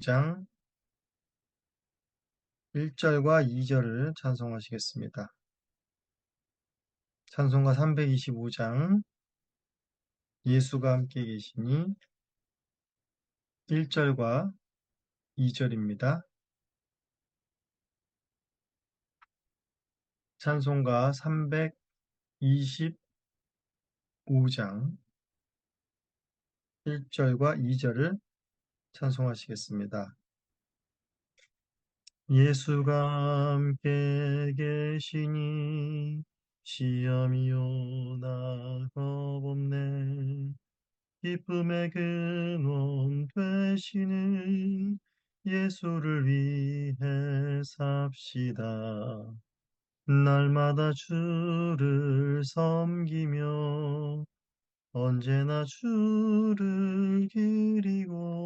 장 1절과 2절을 찬송하시겠습니다. 찬송가 325장 예수가 함께 계시니 1절과 2절입니다. 찬송가 325장 1절과 2절을 찬송하시겠습니다. 예수가 함께 계시니 시험이 오나 겁없네 기쁨의 근원 되시는 예수를 위해 삽시다. 날마다 주를 섬기며 언제나 주를 기리고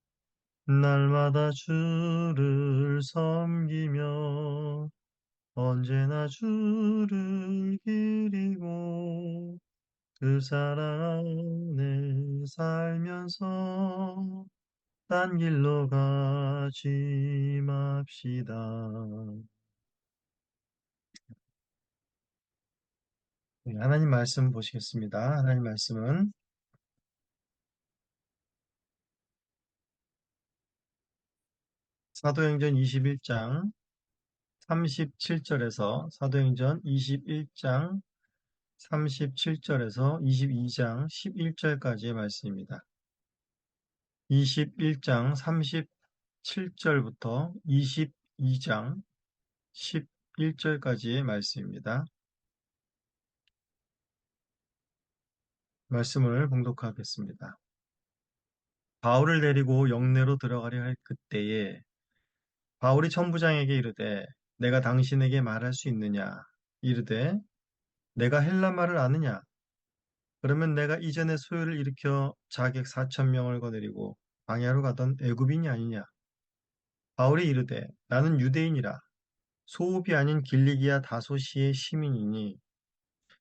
날마다 주를 섬기며 언제나 주를 기리고 그 사랑 안에 살면서 딴 길로 가지 맙시다. 네, 하나님 말씀 보시겠습니다. 하나님 말씀은 사도행전 21장 37절에서 사도행전 21장 37절에서 22장 11절까지의 말씀입니다. 21장 37절부터 22장 11절까지의 말씀입니다. 말씀을 봉독하겠습니다. 바울을 데리고 영내로 들어가려 할 그때에 바울이 천부장에게 이르되 내가 당신에게 말할 수 있느냐? 이르되 내가 헬라 말을 아느냐? 그러면 내가 이전에 소요를 일으켜 자객 사천 명을 거느리고 광야로 가던 애굽인이 아니냐? 바울이 이르되 나는 유대인이라. 소읍이 아닌 길리기아 다소시의 시민이니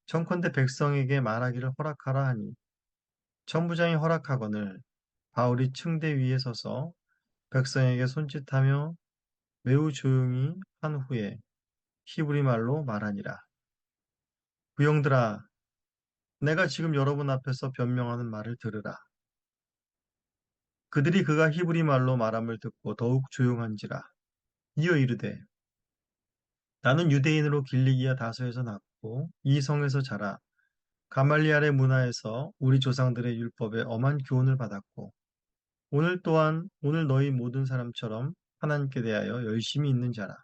청컨대 백성에게 말하기를 허락하라 하니. 천부장이 허락하거늘 바울이 층대 위에 서서 백성에게 손짓하며 매우 조용히 한 후에 히브리 말로 말하니라. 부영들아, 내가 지금 여러분 앞에서 변명하는 말을 들으라. 그들이 그가 히브리 말로 말함을 듣고 더욱 조용한지라. 이어 이르되 나는 유대인으로 길리기아 다소에서 낳고 이 성에서 자라 가말리알의 문화에서 우리 조상들의 율법에 엄한 교훈을 받았고 오늘 또한 오늘 너희 모든 사람처럼 하나님께 대하여 열심히 있는 자라.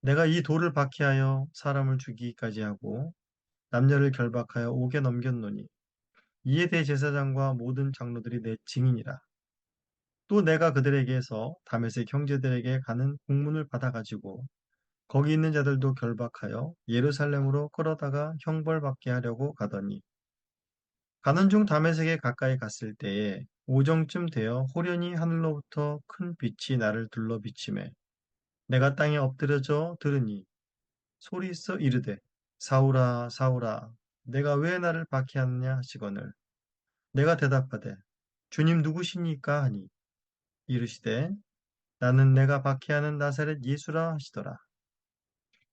내가 이 돌을 박해하여 사람을 죽이기까지 하고 남녀를 결박하여 옥에 넘겼노니 이에 대해 제사장과 모든 장로들이 내 증인이라. 또 내가 그들에게서 다메섹 형제들에게 가는 공문을 받아가지고 거기 있는 자들도 결박하여 예루살렘으로 끌어다가 형벌받게 하려고 가더니 가는 중 다메섹에 가까이 갔을 때에 오정쯤 되어 호련히 하늘로부터 큰 빛이 나를 둘러 비치매 내가 땅에 엎드려져 들으니 소리 있어 이르되 사울아 사울아 내가 왜 나를 박해하느냐 하시거늘. 내가 대답하되 주님 누구시니까 하니? 이르시되 나는 내가 박해하는 나사렛 예수라 하시더라.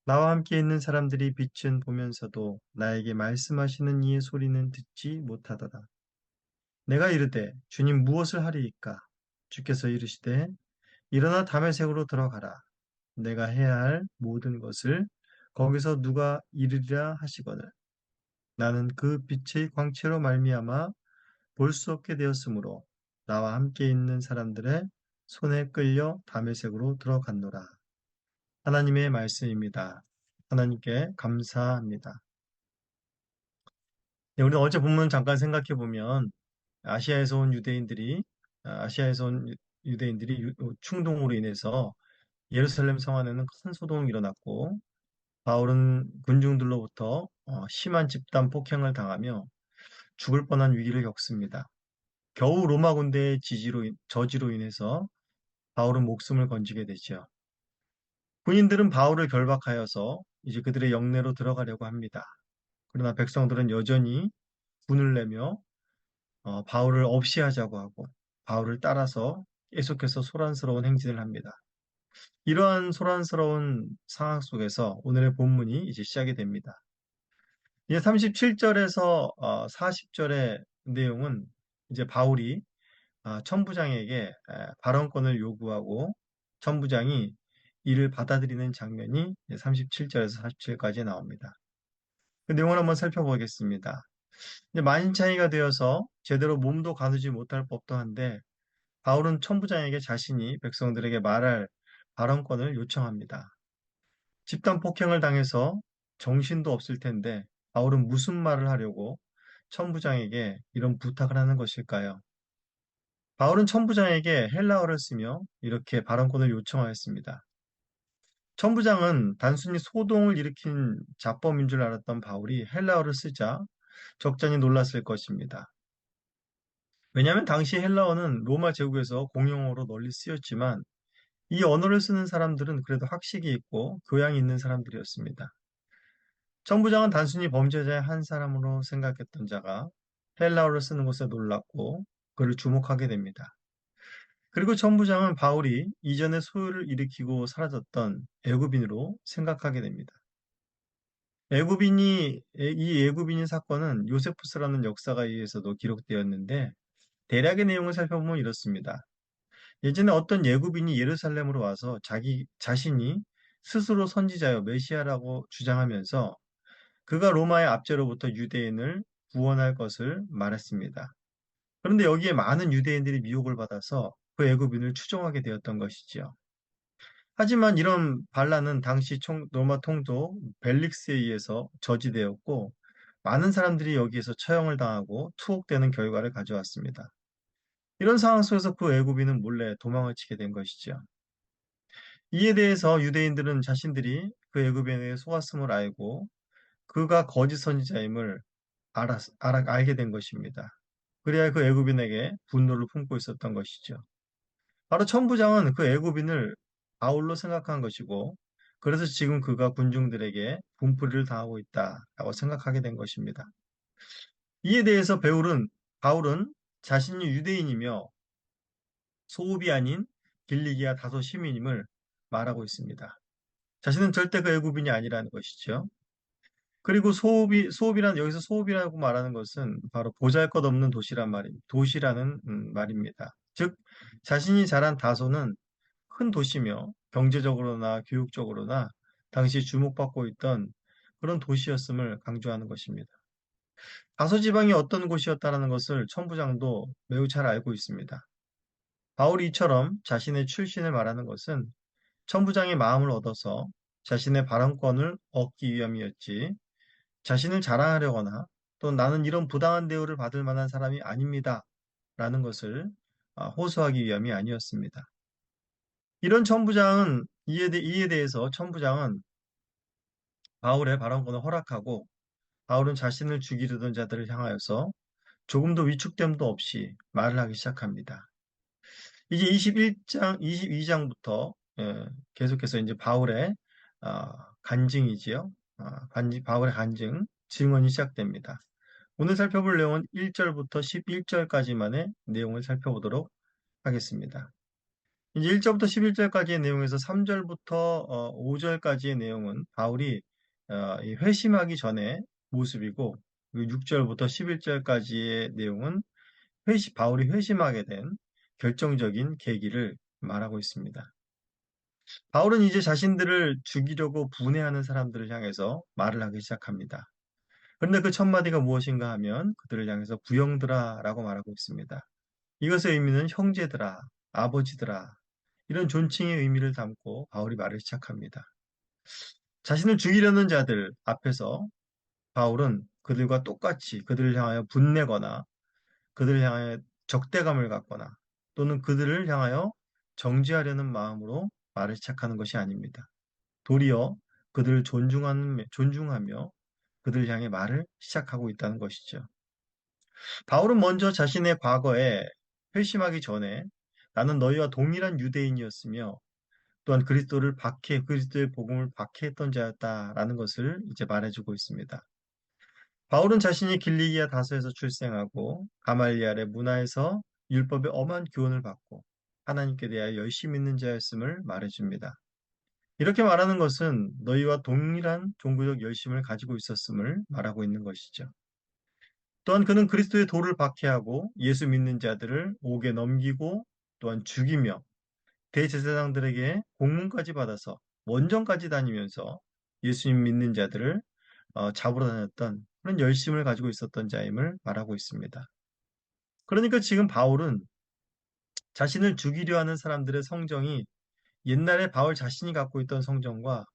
나와 함께 있는 사람들이 빛은 보면서도 나에게 말씀하시는 이의 소리는 듣지 못하더라. 내가 이르되 주님 무엇을 하리이까? 주께서 이르시되 일어나 다메섹으로 들어가라. 내가 해야 할 모든 것을 거기서 누가 이르리라 하시거늘 나는 그 빛의 광채로 말미암아 볼 수 없게 되었으므로 나와 함께 있는 사람들의 손에 끌려 다메섹으로 들어갔노라. 하나님의 말씀입니다. 하나님께 감사합니다. 네, 우리 어제 본문 잠깐 생각해 보면 아시아에서 온 유대인들이 아, 아시아에서 온 유- 유대인들이 유- 충동으로 인해서 예루살렘 성 안에는 큰 소동이 일어났고 바울은 군중들로부터 어, 심한 집단 폭행을 당하며 죽을 뻔한 위기를 겪습니다. 겨우 로마 군대의 지지로 인- 저지로 인해서 바울은 목숨을 건지게 되죠. 군인들은 바울을 결박하여서 이제 그들의 영내로 들어가려고 합니다. 그러나 백성들은 여전히 분을 내며 어, 바울을 없이 하자고 하고 바울을 따라서 계속해서 소란스러운 행진을 합니다. 이러한 소란스러운 상황 속에서 오늘의 본문이 이제 시작이 됩니다. 이제 37절에서 40절의 내용은 이제 바울이 아, 천부장에게 에, 발언권을 요구하고 천부장이 이를 받아들이는 장면이 37절에서 47까지 나옵니다. 그 내용을 한번 살펴보겠습니다. 만인창이가 되어서 제대로 몸도 가누지 못할 법도 한데 바울은 천부장에게 자신이 백성들에게 말할 발언권을 요청합니다. 집단 폭행을 당해서 정신도 없을 텐데 바울은 무슨 말을 하려고 천부장에게 이런 부탁을 하는 것일까요? 바울은 천부장에게 헬라어를 쓰며 이렇게 발언권을 요청하였습니다. 천부장은 단순히 소동을 일으킨 자범인 줄 알았던 바울이 헬라어를 쓰자 적잖이 놀랐을 것입니다. 왜냐하면 당시 헬라어는 로마 제국에서 공용어로 널리 쓰였지만 이 언어를 쓰는 사람들은 그래도 학식이 있고 교양이 있는 사람들이었습니다. 천부장은 단순히 범죄자의 한 사람으로 생각했던 자가 헬라어를 쓰는 것에 놀랐고 그를 주목하게 됩니다. 그리고 천부장은 바울이 이전에 소요를 일으키고 사라졌던 애굽인으로 생각하게 됩니다. 애굽인이 이 애굽인인 사건은 요세푸스라는 역사가 의해서도 기록되었는데 대략의 내용을 살펴보면 이렇습니다. 예전에 어떤 예굽인이 예루살렘으로 와서 자기 자신이 스스로 선지자여 메시아라고 주장하면서 그가 로마의 압제로부터 유대인을 구원할 것을 말했습니다. 그런데 여기에 많은 유대인들이 미혹을 받아서 그 애굽인을 추종하게 되었던 것이지요. 하지만 이런 반란은 당시 총, 로마 통도 벨릭스에 의해서 저지되었고 많은 사람들이 여기에서 처형을 당하고 투옥되는 결과를 가져왔습니다. 이런 상황 속에서 그 애굽인은 몰래 도망을 치게 된 것이죠. 이에 대해서 유대인들은 자신들이 그 애굽인에게 속았음을 알고 그가 거짓 선지자임을 알았, 알아, 알게 된 것입니다. 그래야 그 애굽인에게 분노를 품고 있었던 것이죠. 바로 천부장은 그 애굽인을 바울로 생각한 것이고 그래서 지금 그가 군중들에게 분풀이를 당하고 있다라고 생각하게 된 것입니다. 이에 대해서 배울은 바울은 자신이 유대인이며 소읍이 아닌 길리기아 다소 시민임을 말하고 있습니다. 자신은 절대 그 애굽인이 아니라는 것이죠. 그리고 소읍이 소읍이란 여기서 소읍이라고 말하는 것은 바로 보잘것없는 도시란 말입니다. 도시라는 음, 말입니다. 즉 자신이 자란 다소는 큰 도시며 경제적으로나 교육적으로나 당시 주목받고 있던 그런 도시였음을 강조하는 것입니다. 다소 지방이 어떤 곳이었다는 것을 천부장도 매우 잘 알고 있습니다. 바울이 이처럼 자신의 출신을 말하는 것은 천부장의 마음을 얻어서 자신의 발언권을 얻기 위함이었지 자신을 자랑하려거나 또 나는 이런 부당한 대우를 받을 만한 사람이 아닙니다. 라는 것을 아, 호소하기 위함이 아니었습니다. 이런 천부장은 이에, 대, 이에 대해서 천부장은 바울의 발언권을 허락하고 바울은 자신을 죽이려던 자들을 향하여서 조금도 위축됨도 없이 말을 하기 시작합니다. 이제 21장, 22장부터 예, 계속해서 이제 바울의 아, 간증이지요. 아, 바울의 간증, 증언이 시작됩니다. 오늘 살펴볼 내용은 1절부터 11절까지만의 내용을 살펴보도록 하겠습니다. 이제 1절부터 11절까지의 내용에서 3절부터 5절까지의 내용은 바울이 어, 회심하기 전의 모습이고 6절부터 11절까지의 내용은 회심, 바울이 회심하게 된 결정적인 계기를 말하고 있습니다. 바울은 이제 자신들을 죽이려고 분해하는 사람들을 향해서 말을 하기 시작합니다. 그런데 그 첫 마디가 무엇인가 하면 그들을 향해서 부영들아 라고 말하고 있습니다. 이것의 의미는 형제들아, 아버지들아 이런 존칭의 의미를 담고 바울이 말을 시작합니다. 자신을 죽이려는 자들 앞에서 바울은 그들과 똑같이 그들을 향하여 분내거나 그들을 향하여 적대감을 갖거나 또는 그들을 향하여 정지하려는 마음으로 말을 시작하는 것이 아닙니다. 도리어 그들을 존중하는, 존중하며 그들을 향해 말을 시작하고 있다는 것이죠. 바울은 먼저 자신의 과거에 회심하기 전에 나는 너희와 동일한 유대인이었으며 또한 그리스도를 박해, 그리스도의 복음을 박해했던 자였다라는 것을 이제 말해주고 있습니다. 바울은 자신이 길리기아 다소에서 출생하고 가말리알의 문화에서 율법의 엄한 교훈을 받고 하나님께 대하여 열심히 있는 자였음을 말해줍니다. 이렇게 말하는 것은 너희와 동일한 종교적 열심을 가지고 있었음을 말하고 있는 것이죠. 또한 그는 그리스도의 도를 박해하고 예수 믿는 자들을 옥에 넘기고 또한 죽이며 대제사장들에게 공문까지 받아서 원정까지 다니면서 예수님 믿는 자들을 어, 잡으러 다녔던 그런 열심을 가지고 있었던 자임을 말하고 있습니다. 그러니까 지금 바울은 자신을 죽이려 하는 사람들의 성정이 옛날에 바울 자신이 갖고 있던 성정과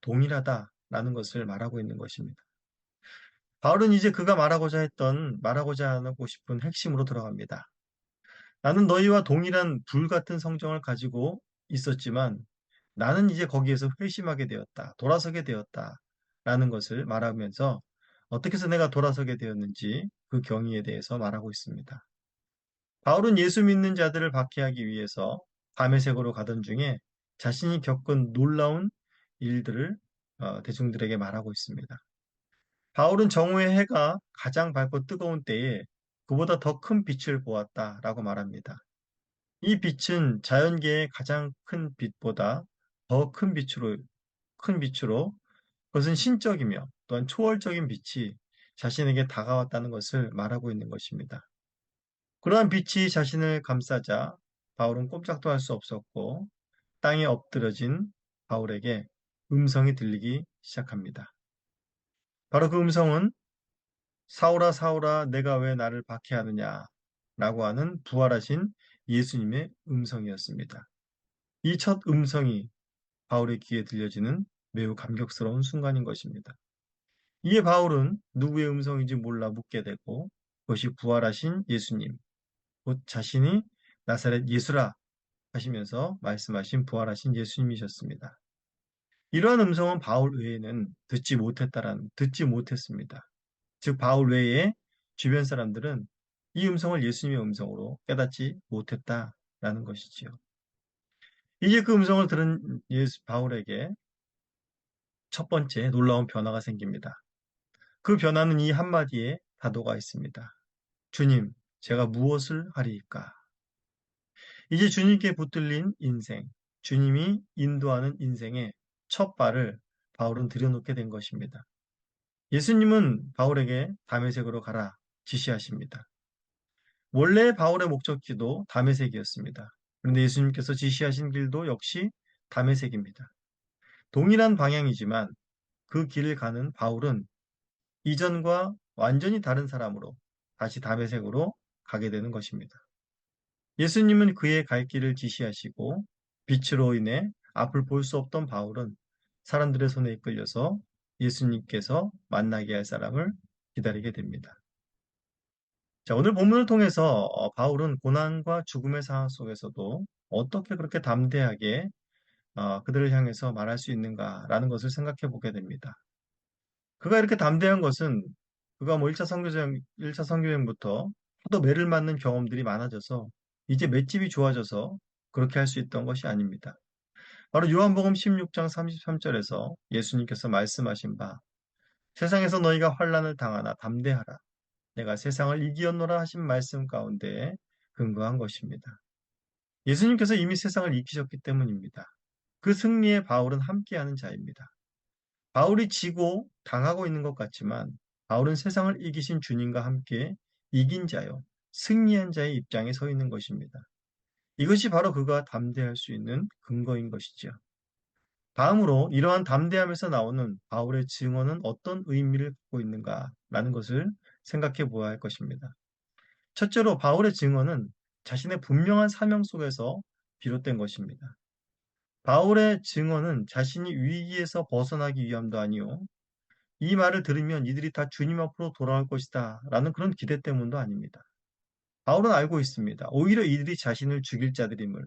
동일하다라는 것을 말하고 있는 것입니다. 바울은 이제 그가 말하고자 했던, 말하고자 하고 싶은 핵심으로 들어갑니다. 나는 너희와 동일한 불 같은 성정을 가지고 있었지만 나는 이제 거기에서 회심하게 되었다. 돌아서게 되었다. 라는 것을 말하면서 어떻게 해서 내가 돌아서게 되었는지 그 경위에 대해서 말하고 있습니다. 바울은 예수 믿는 자들을 박해하기 위해서 담의색으로 가던 중에 자신이 겪은 놀라운 일들을 어, 대중들에게 말하고 있습니다. 바울은 정오의 해가 가장 밝고 뜨거운 때에 그보다 더 큰 빛을 보았다라고 말합니다. 이 빛은 자연계의 가장 큰 빛보다 더 큰 빛으로 큰 빛으로 그것은 신적이며 또한 초월적인 빛이 자신에게 다가왔다는 것을 말하고 있는 것입니다. 그러한 빛이 자신을 감싸자 바울은 꼼짝도 할 수 없었고 땅에 엎드려진 바울에게 음성이 들리기 시작합니다. 바로 그 음성은 사울아 사울아 내가 왜 나를 박해하느냐 라고 하는 부활하신 예수님의 음성이었습니다. 이 첫 음성이 바울의 귀에 들려지는 매우 감격스러운 순간인 것입니다. 이에 바울은 누구의 음성인지 몰라 묻게 되고 그것이 부활하신 예수님, 곧 자신이 나사렛 예수라 하시면서 말씀하신 부활하신 예수님이셨습니다. 이러한 음성은 바울 외에는 듣지 못했다란 듣지 못했습니다. 즉 바울 외에 주변 사람들은 이 음성을 예수님의 음성으로 깨닫지 못했다라는 것이지요. 이제 그 음성을 들은 예수 바울에게 첫 번째 놀라운 변화가 생깁니다. 그 변화는 이 한마디에 다도가 있습니다. 주님, 제가 무엇을 하리이까? 이제 주님께 붙들린 인생, 주님이 인도하는 인생의 첫 발을 바울은 들여놓게 된 것입니다. 예수님은 바울에게 담의색으로 가라 지시하십니다. 원래 바울의 목적지도 담의색이었습니다. 그런데 예수님께서 지시하신 길도 역시 담의색입니다. 동일한 방향이지만 그 길을 가는 바울은 이전과 완전히 다른 사람으로 다시 담의색으로 가게 되는 것입니다. 예수님은 그의 갈 길을 지시하시고 빛으로 인해 앞을 볼 수 없던 바울은 사람들의 손에 이끌려서 예수님께서 만나게 할 사람을 기다리게 됩니다. 자, 오늘 본문을 통해서 어, 바울은 고난과 죽음의 상황 속에서도 어떻게 그렇게 담대하게 어, 그들을 향해서 말할 수 있는가라는 것을 생각해 보게 됩니다. 그가 이렇게 담대한 것은 그가 뭐 1차 선교여행, 1차 선교여행부터 하도 매를 맞는 경험들이 많아져서 이제 맷집이 좋아져서 그렇게 할 수 있던 것이 아닙니다. 바로 요한복음 16장 33절에서 예수님께서 말씀하신 바 세상에서 너희가 환란을 당하나 담대하라. 내가 세상을 이기었노라 하신 말씀 가운데 근거한 것입니다. 예수님께서 이미 세상을 이기셨기 때문입니다. 그 승리에 바울은 함께하는 자입니다. 바울이 지고 당하고 있는 것 같지만 바울은 세상을 이기신 주님과 함께 이긴 자요, 승리한 자의 입장에 서 있는 것입니다. 이것이 바로 그가 담대할 수 있는 근거인 것이죠. 다음으로 이러한 담대함에서 나오는 바울의 증언은 어떤 의미를 갖고 있는가라는 것을 생각해 보아야 할 것입니다. 첫째로 바울의 증언은 자신의 분명한 사명 속에서 비롯된 것입니다. 바울의 증언은 자신이 위기에서 벗어나기 위함도 아니요. 이 말을 들으면 이들이 다 주님 앞으로 돌아올 것이다 라는 그런 기대 때문도 아닙니다. 바울은 알고 있습니다. 오히려 이들이 자신을 죽일 자들임을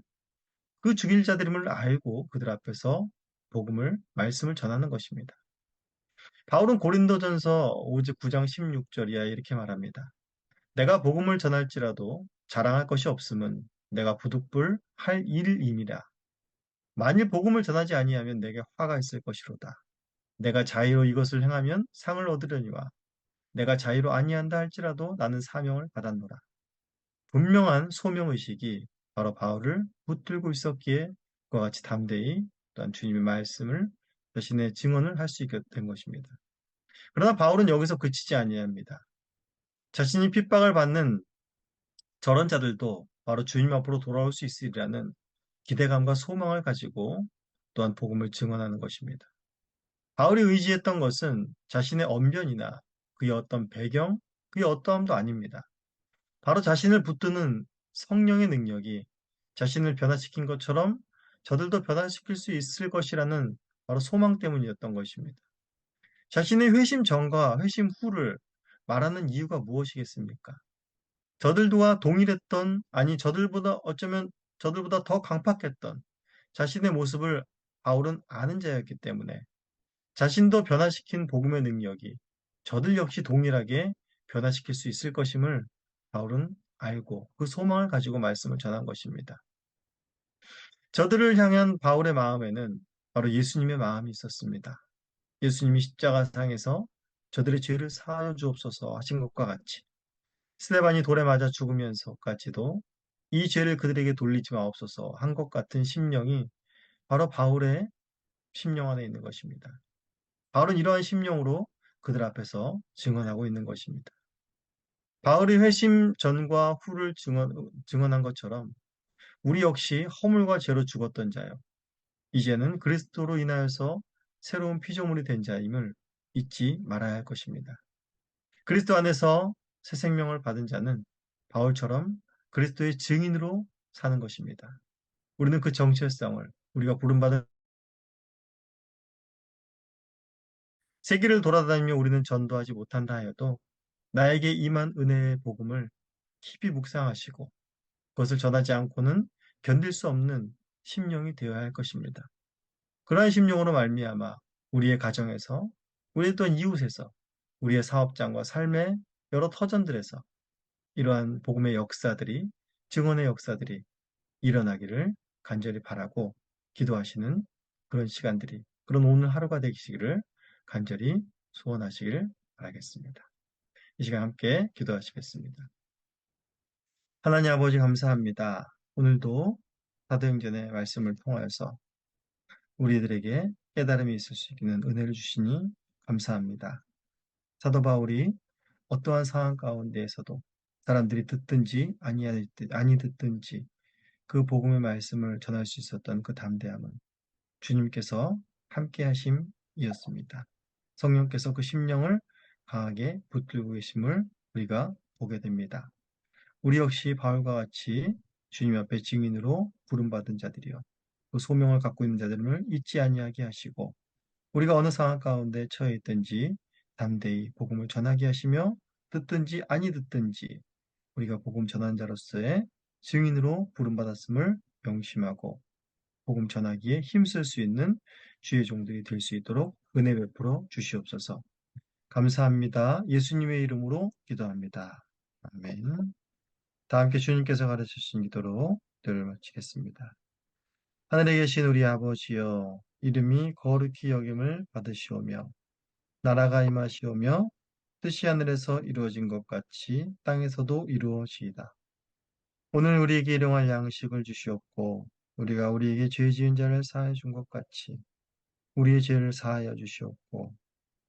그 죽일 자들임을 알고 그들 앞에서 복음을 말씀을 전하는 것입니다. 바울은 고린도전서 5장 9장 16절이야 이렇게 말합니다. 내가 복음을 전할지라도 자랑할 것이 없음은 내가 부득불 할 일임이라. 만일 복음을 전하지 아니하면 내게 화가 있을 것이로다. 내가 자유로 이것을 행하면 상을 얻으려니와 내가 자유로 아니한다 할지라도 나는 사명을 받았노라. 분명한 소명의식이 바로 바울을 붙들고 있었기에 그와 같이 담대히 또한 주님의 말씀을 자신의 증언을 할 수 있게 된 것입니다. 그러나 바울은 여기서 그치지 아니합니다. 자신이 핍박을 받는 저런 자들도 바로 주님 앞으로 돌아올 수 있으리라는 기대감과 소망을 가지고 또한 복음을 증언하는 것입니다. 바울이 의지했던 것은 자신의 언변이나 그의 어떤 배경, 그의 어떠함도 아닙니다. 바로 자신을 붙드는 성령의 능력이 자신을 변화시킨 것처럼 저들도 변화시킬 수 있을 것이라는 바로 소망 때문이었던 것입니다. 자신의 회심 전과 회심 후를 말하는 이유가 무엇이겠습니까? 저들과 동일했던, 아니 저들보다 어쩌면 저들보다 더 강팍했던 자신의 모습을 바울은 아는 자였기 때문에 자신도 변화시킨 복음의 능력이 저들 역시 동일하게 변화시킬 수 있을 것임을 바울은 알고 그 소망을 가지고 말씀을 전한 것입니다. 저들을 향한 바울의 마음에는 바로 예수님의 마음이 있었습니다. 예수님이 십자가상에서 저들의 죄를 사하여 주옵소서 하신 것과 같이 스테반이 돌에 맞아 죽으면서까지도 이 죄를 그들에게 돌리지 마옵소서 한 것 같은 심령이 바로 바울의 심령 안에 있는 것입니다. 바울은 이러한 심령으로 그들 앞에서 증언하고 있는 것입니다. 바울이 회심 전과 후를 증언, 증언 한 것처럼 우리 역시 허물과 죄로 죽었던 자요. 이제는 그리스도로 인하여서 새로운 피조물이 된 자임을 잊지 말아야 할 것입니다. 그리스도 안에서 새 생명을 받은 자는 바울처럼 그리스도의 증인으로 사는 것입니다. 우리는 그 정체성을 우리가 부름받은 세계를 돌아다니며 우리는 전도하지 못한다 하여도 나에게 임한 은혜의 복음을 깊이 묵상하시고 그것을 전하지 않고는 견딜 수 없는 심령이 되어야 할 것입니다. 그러한 심령으로 말미암아 우리의 가정에서 우리의 또한 이웃에서 우리의 사업장과 삶의 여러 터전들에서 이러한 복음의 역사들이 증언의 역사들이 일어나기를 간절히 바라고 기도하시는 그런 시간들이 그런 오늘 하루가 되시기를 간절히 소원하시길 바라겠습니다. 이 시간 함께 기도하시겠습니다. 하나님 아버지 감사합니다. 오늘도 사도행전의 말씀을 통하여서 우리들에게 깨달음이 있을 수 있는 은혜를 주시니 감사합니다. 사도 바울이 어떠한 상황 가운데에서도 사람들이 듣든지 아니 듣든지 그 복음의 말씀을 전할 수 있었던 그 담대함은 주님께서 함께 하심이었습니다. 성령께서 그 심령을 강하게 붙들고 계심을 우리가 보게 됩니다. 우리 역시 바울과 같이 주님 앞에 증인으로 부름받은 자들이요. 그 소명을 갖고 있는 자들을 잊지 아니하게 하시고 우리가 어느 상황 가운데 처해 있든지 담대히 복음을 전하게 하시며 듣든지 아니 듣든지 우리가 복음 전한 자로서의 증인으로 부름받았음을 명심하고 복음 전하기에 힘쓸 수 있는 주의 종들이 될 수 있도록 은혜 베풀어 주시옵소서. 감사합니다. 예수님의 이름으로 기도합니다. 아멘. 다 함께 주님께서 가르쳐 주신 기도로 기도를 마치겠습니다. 하늘에 계신 우리 아버지여 이름이 거룩히 여김을 받으시오며 나라가 임하시오며 뜻이 하늘에서 이루어진 것 같이 땅에서도 이루어지이다. 오늘 우리에게 일용할 양식을 주시옵고 우리가 우리에게 죄 지은 자를 사하여 준것 같이 우리의 죄를 사하여 주시옵고